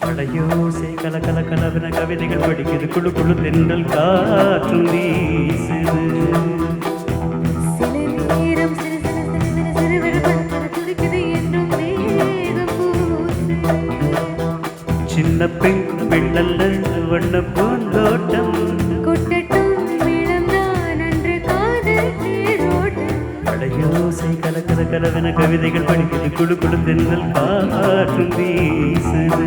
படையோசை கல கல கலவென கவிதைகள் படிக்கிறது குழு குழு தென்றல் காற்றும் வீசு. சின்ன பெண் பெண்ணல்ல வண்ண பூந்தோட்டம் கொட்டட்டும் இளம் நான் அன்று காதல் தேரோட்டம். படையோசை கல கல கலவென கவிதைகள் படிக்குது குழு குழு தென்றல் காற்றும் வீசுது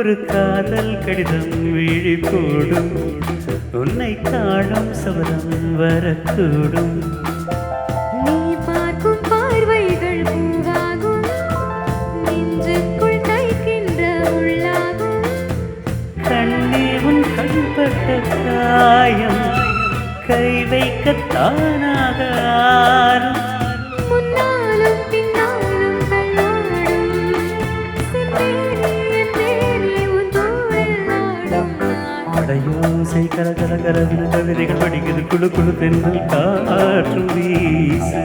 ஒரு காதல் கடிதம் விழி போடும். உன்னை காணும் சபதம் வரக்கூடும். நீ பார்க்கும் பார்வைகள் பூவாகும். நெஞ்சுக்குள் தைக்கின்ற உள்ளாகும். கண்ணே உன் கண்பட்ட காயம் கை வைக்க தானாக ஆறும் கரையோசை கர கர கரவின கவிதைகள் படிக்கிறது குழு குழு தென்றல் காற்று வீசு.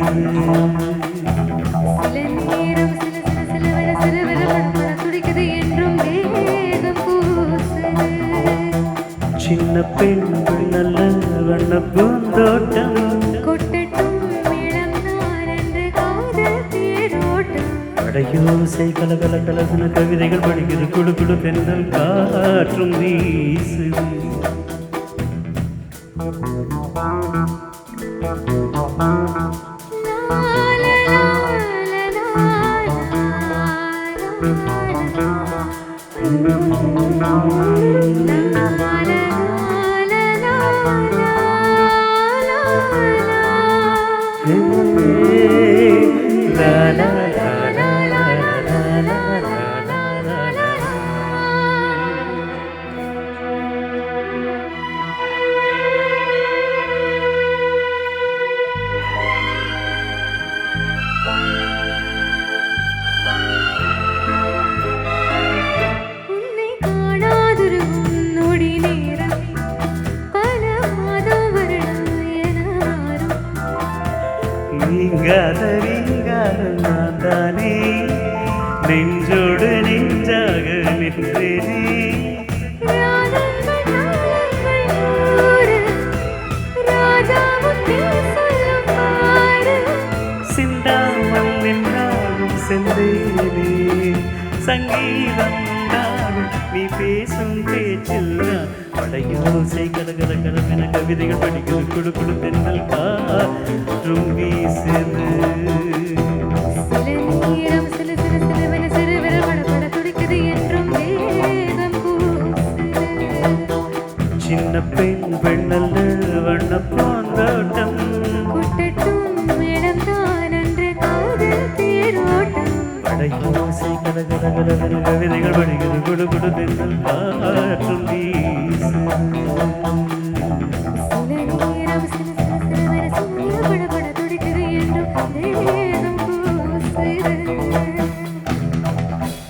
சின்ன பெண் நல்ல வண்ணப்பூ கரையோசை கலகல கலகுன கவிதைகள் படிக்கிறது. குடு குடு பெண்கள் காற்றும் வீசு Hey. தானே நெஞ்சோடு நெஞ்சாக நின்றேனே ராகங்கள் சங்கீதம் உண்டாகும் நீ பேசும் பேச்சில் படையோசை கடகட கடமென கவிதைகள் படிக்கிறது குழு குழு தென்னல் காற்றும் வீசுது. சின்ன பெண் பெண்ணல்ல வண்ண பாந்தோட்டம். மழையோசை கனகனகனகன கவிதைகள் வழிகிறது குடு குடு நின்று காற்றும் வீசு